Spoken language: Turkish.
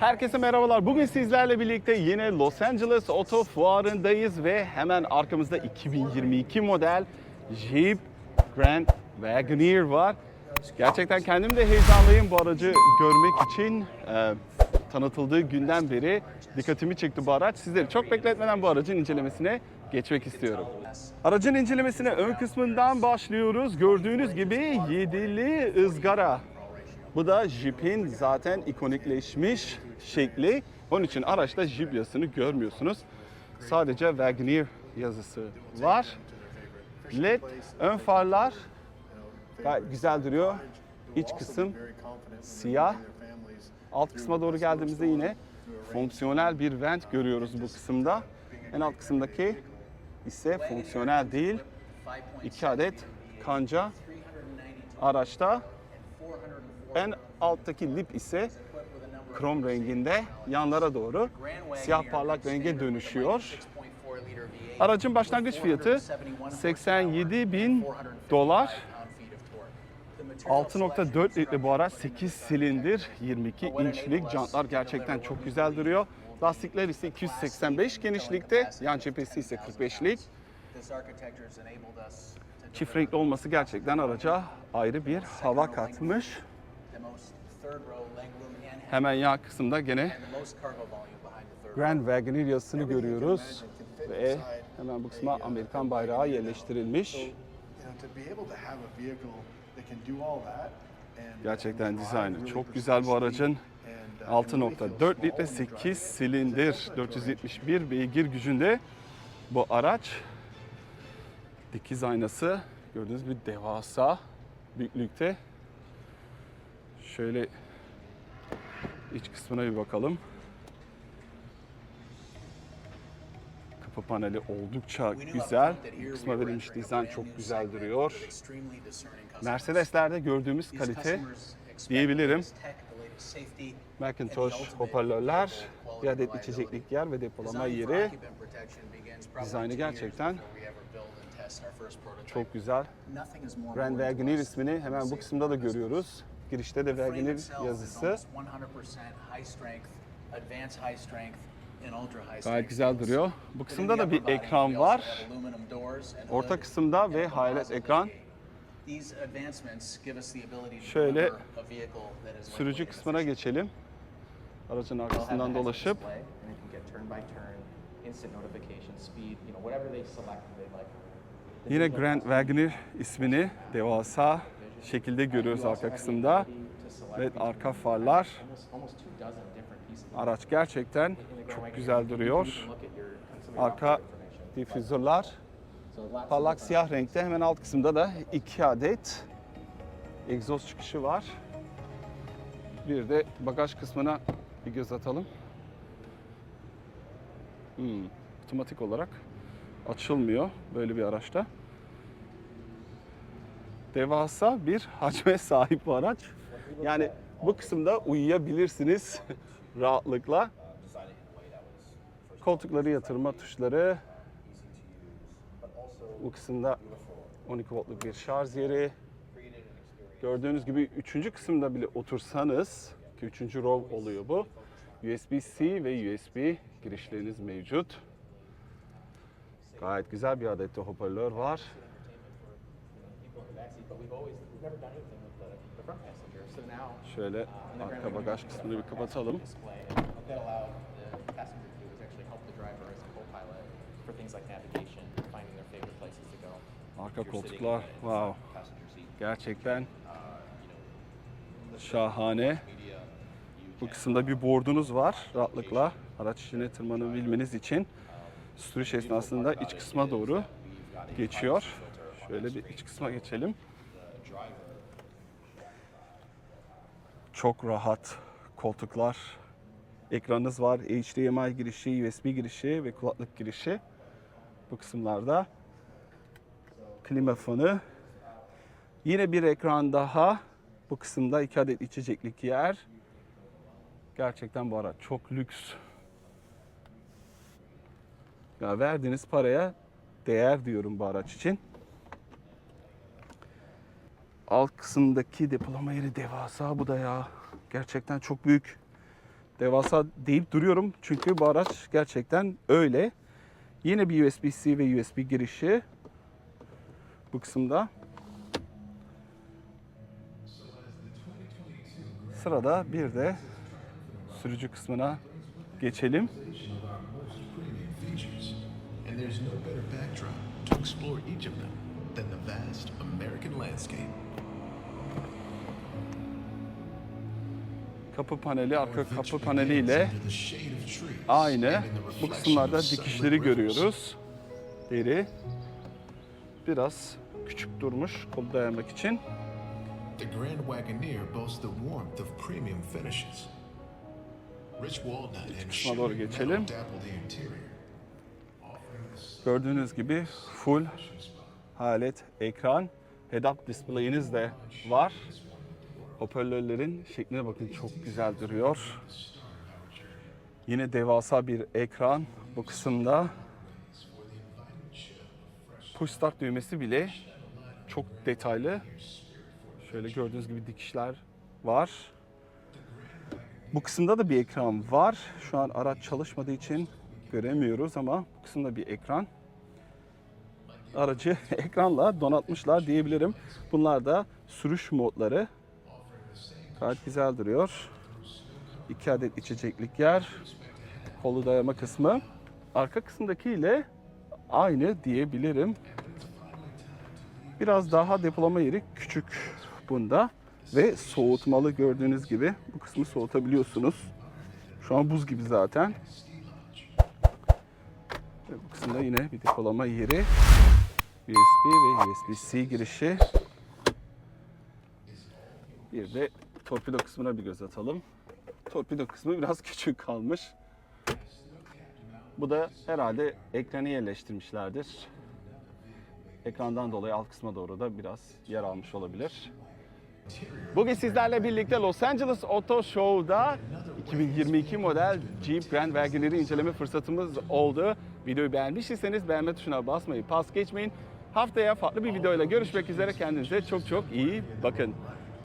Herkese merhabalar. Bugün sizlerle birlikte yine Los Angeles Oto Fuarı'ndayız ve hemen arkamızda 2022 model Jeep Grand Wagoneer var. Gerçekten kendim de heyecanlıyım bu aracı görmek için. Ee, tanıtıldığı günden beri dikkatimi çekti bu araç. Sizleri çok bekletmeden bu aracın incelemesine geçmek istiyorum. Aracın incelemesine ön kısmından başlıyoruz. Gördüğünüz gibi yedili ızgara. Bu da Jeep'in zaten ikonikleşmiş şekli. Onun için araçta Jeep yazısını görmüyorsunuz. Sadece Wagoneer yazısı var. LED ön farlar gayet güzel duruyor. İç kısım siyah. Alt kısma doğru geldiğimizde yine fonksiyonel bir vent görüyoruz bu kısımda. En alt kısımdaki ise fonksiyonel değil. 2 adet kanca araçta. En alttaki lip ise krom renginde yanlara doğru siyah parlak renge dönüşüyor. Aracın başlangıç fiyatı 87 bin dolar. 6.4 litre bu araç 8 silindir 22 inçlik jantlar gerçekten çok güzel duruyor. Lastikler ise 285 genişlikte yan cephesi ise 45'lik. Çift renkli olması gerçekten araca ayrı bir hava katmış. Hemen yan kısımda gene Grand Wagoneer yazısını görüyoruz ve hemen bu kısma Amerikan bayrağı yerleştirilmiş. Gerçekten dizaynı çok güzel bu aracın. 6.4 litre 8 silindir 471 beygir gücünde bu araç. Dikiz aynası gördüğünüz bir devasa büyüklükte. Şöyle iç kısmına bir bakalım. Kapı paneli oldukça güzel. Bu kısma verilmiş dizayn çok güzel duruyor. Mercedes'lerde gördüğümüz kalite diyebilirim. Macintosh hoparlörler, bir adet içeceklik yer ve depolama yeri. Dizaynı gerçekten çok güzel. Grand Wagoneer ismini hemen bu kısımda da görüyoruz. Girişte de Wagoneer yazısı. Gayet güzel duruyor. Bu kısımda da bir ekran var. Orta kısımda ve hayalet ekran. Şöyle sürücü kısmına geçelim. Aracın arkasından dolaşıp yine Grand Wagoneer ismini devasa şekilde görüyoruz arka kısımda. Evet arka farlar. Araç gerçekten çok güzel duruyor. Arka difüzörler parlak siyah renkte. Hemen alt kısımda da iki adet egzoz çıkışı var. Bir de bagaj kısmına bir göz atalım. Hmm, otomatik olarak açılmıyor böyle bir araçta. Devasa bir hacme sahip bu araç. Yani bu kısımda uyuyabilirsiniz rahatlıkla. Koltukları yatırma tuşları. Bu kısımda 12 voltluk bir şarj yeri. Gördüğünüz gibi üçüncü kısımda bile otursanız ki üçüncü row oluyor bu. USB-C ve USB girişleriniz mevcut. Gayet güzel bir adet de hoparlör var. Şöyle arka bagaj kısmını bir kapatalım. Arka koltuklar, wow. Gerçekten şahane. Bu kısımda bir bordunuz var rahatlıkla araç içine tırmanabilmeniz için. Sürüş esnasında iç kısma doğru geçiyor. Şöyle bir iç kısma geçelim. Çok rahat koltuklar. Ekranınız var. HDMI girişi, USB girişi ve kulaklık girişi. Bu kısımlarda klima fanı. Yine bir ekran daha. Bu kısımda iki adet içeceklik yer. Gerçekten bu araç çok lüks. Ya verdiğiniz paraya değer diyorum bu araç için. Alt kısımdaki depolama yeri devasa bu da ya. Gerçekten çok büyük. devasa deyip duruyorum çünkü bu araç gerçekten öyle. Yine bir USB-C ve USB girişi bu kısımda. Sırada bir de sürücü kısmına geçelim. Than the vast American landscape. Kapı paneli, arka kapı paneliyle aynı. Bu kısımlarda dikişleri görüyoruz. Deri. Biraz küçük durmuş kolu dayamak için. The Grand Wagoneer boasts the warmth of premium finishes. Rich walnut and kısma doğru geçelim. Gördüğünüz gibi full halet ekran. Head-up display'iniz de var. Hoparlörlerin şekline bakın çok güzel duruyor. Yine devasa bir ekran bu kısımda. Push start düğmesi bile çok detaylı. Şöyle gördüğünüz gibi dikişler var. Bu kısımda da bir ekran var. Şu an araç çalışmadığı için göremiyoruz ama bu kısımda bir ekran. Aracı ekranla donatmışlar diyebilirim. Bunlar da sürüş modları. Gayet güzel duruyor. İki adet içeceklik yer. Kolu dayama kısmı. Arka kısımdakiyle aynı diyebilirim. Biraz daha depolama yeri küçük bunda. Ve soğutmalı gördüğünüz gibi. Bu kısmı soğutabiliyorsunuz. Şu an buz gibi zaten. Ve bu kısımda yine bir depolama yeri. USB ve USB-C girişi. Bir de torpido kısmına bir göz atalım. Torpido kısmı biraz küçük kalmış. Bu da herhalde ekranı yerleştirmişlerdir. Ekrandan dolayı alt kısma doğru da biraz yer almış olabilir. Bugün sizlerle birlikte Los Angeles Auto Show'da 2022 model Jeep Grand Wagoneer'i inceleme fırsatımız oldu. Videoyu beğenmişseniz beğenme tuşuna basmayı pas geçmeyin. Haftaya farklı bir videoyla görüşmek üzere. Kendinize çok çok iyi bakın.